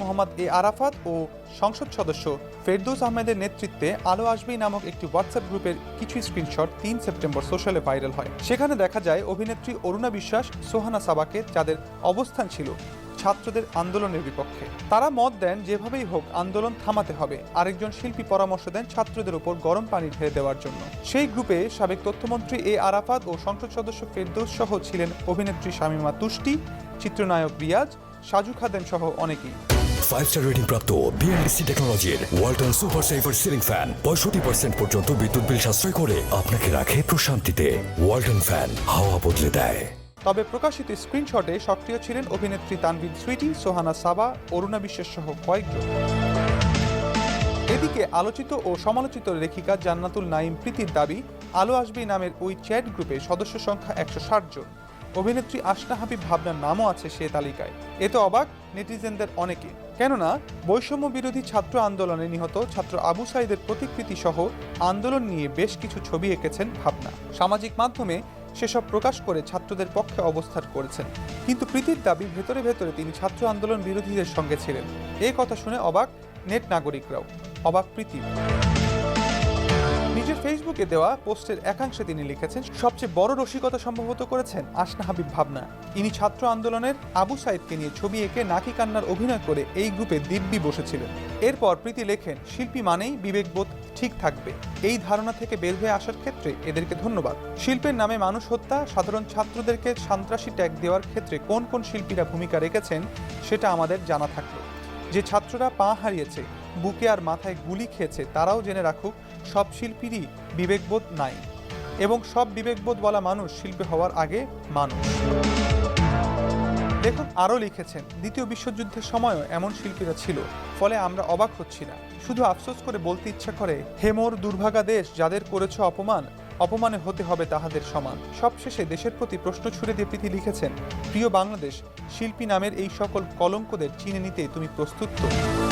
মোহাম্মদ এ আরাফাত ও সংসদ সদস্য ফেরদৌস আহমেদের নেতৃত্বে আলো আসবেই নামক একটি হোয়াটসঅ্যাপ গ্রুপের কিছু স্ক্রিনশট তিন সেপ্টেম্বর সোশ্যালে ভাইরাল হয়। সেখানে দেখা যায় অভিনেত্রী অরুণা বিশ্বাস, সোহানা সাবাকে, যাদের অবস্থান ছিল ছাত্রদের আন্দোলনের বিপক্ষে। তারা মত দেন, যেভাবেই হোক, আন্দোলন থামাতে হবে। আরেকজন শিল্পী পরামর্শ দেন ছাত্রদের উপর গরম পানি ঢেলে দেওয়ার জন্য। সেই গ্রুপে সাবেক তথ্যমন্ত্রী এ আরাফাত ও সংসদ সদস্য ফেরদৌস সহ ছিলেন অভিনেত্রী শামীমা তুষ্টি, চিত্রনায়ক রিয়াজ, সাজু খাদেম সহ অনেকেই। ফাইভ স্টার রেটিং প্রাপ্ত বিএনডিসি টেকনোলজির Walton super saver ceiling fan পঁয়ষট্টি পার্সেন্ট পর্যন্ত বিদ্যুৎ বিল সাশ্রয় করে আপনাকে রাখে প্রশান্তিতে। ওয়ালটন ফ্যান হাওয়া বদলে দেয়। তবে প্রকাশিত স্ক্রিনশটে সক্রিয় ছিলেন অভিনেত্রী তানভীর সুইটি সোহানা সাবা, অরুণা বিশ্বাস সহ কয়েকজন। এদিকে আলোচিত ও সমালোচিত লেখিকা জান্নাতুল নাইম প্রীতির দাবি, আলো আসবেই নামের ওই চ্যাট গ্রুপে সদস্য সংখ্যা একশো ষাট জন। অভিনেত্রী আশনা হাবিব ভাবনার নামও আছে সে তালিকায়। এতে অবাক, নেটিজেনদের অনেকে। কেননা, বৈষম্য বিরোধী ছাত্র আন্দোলনে নিহত ছাত্র আবু সাইদের প্রতিকৃতি সহ আন্দোলন নিয়ে বেশ কিছু ছবি এঁকেছেন ভাবনা। সামাজিক মাধ্যমে সেসব প্রকাশ করে ছাত্রদের পক্ষে অবস্থান করেছেন। কিন্তু প্রীতির দাবি ভেতরে ভেতরে তিনি ছাত্র আন্দোলন বিরোধীদের সঙ্গে ছিলেন। এই কথা শুনে অবাক নেট নাগরিকরাও। অবাক প্রীতি। ফেসবুকে দেওয়া পোস্টের একাংশে তিনি লিখেছেন, সবচেয়ে বড় রসিকতা সম্ভবত করেছেন আশনা হাবিব ভাবনা। ইনি ছাত্র আন্দোলনের আবু সাইদকে নিয়ে ছবি এঁকে নাকি কান্নার অভিনয় করে এই গ্রুপে দিব্যি বসেছিলেন। এরপর প্রীতি লেখেন, শিল্পী মানেই বিবেকবোধ ঠিক থাকবে। এই ধারণা থেকে বের হয়ে আসার ক্ষেত্রে এদেরকে ধন্যবাদ। শিল্পের নামে মানুষ হত্যা, সাধারণ ছাত্রদেরকে সন্ত্রাসী ট্যাগ দেওয়ার ক্ষেত্রে কোন কোন শিল্পীরা ভূমিকা রেখেছেন, সেটা আমাদের জানা থাকল। যে ছাত্ররা পা হারিয়েছে বুকে আর মাথায় গুলি খেয়েছে, তারাও জেনে রাখুক, সব শিল্পীরই বিবেকবোধ নাই এবং সব বিবেকবোধওয়ালা মানুষ শিল্পী হওয়ার আগে মানুষ। লেখক আরও লিখেছেন, দ্বিতীয় বিশ্বযুদ্ধের সময়ও এমন শিল্পীরা ছিল, ফলে আমরা অবাক হচ্ছি না। শুধু আফসোস করে বলতে ইচ্ছা করে হেমোর দুর্ভাগা দেশ, যাদের করেছ অপমান, অপমানে হতে হবে তাহাদের সমান। সবশেষে দেশের প্রতি প্রশ্ন ছুড়ে দিয়ে প্রীতি লিখেছেন, প্রিয় বাংলাদেশ, শিল্পী নামের এই সকল কলঙ্কদের চিনে নিতে তুমি প্রস্তুত তো?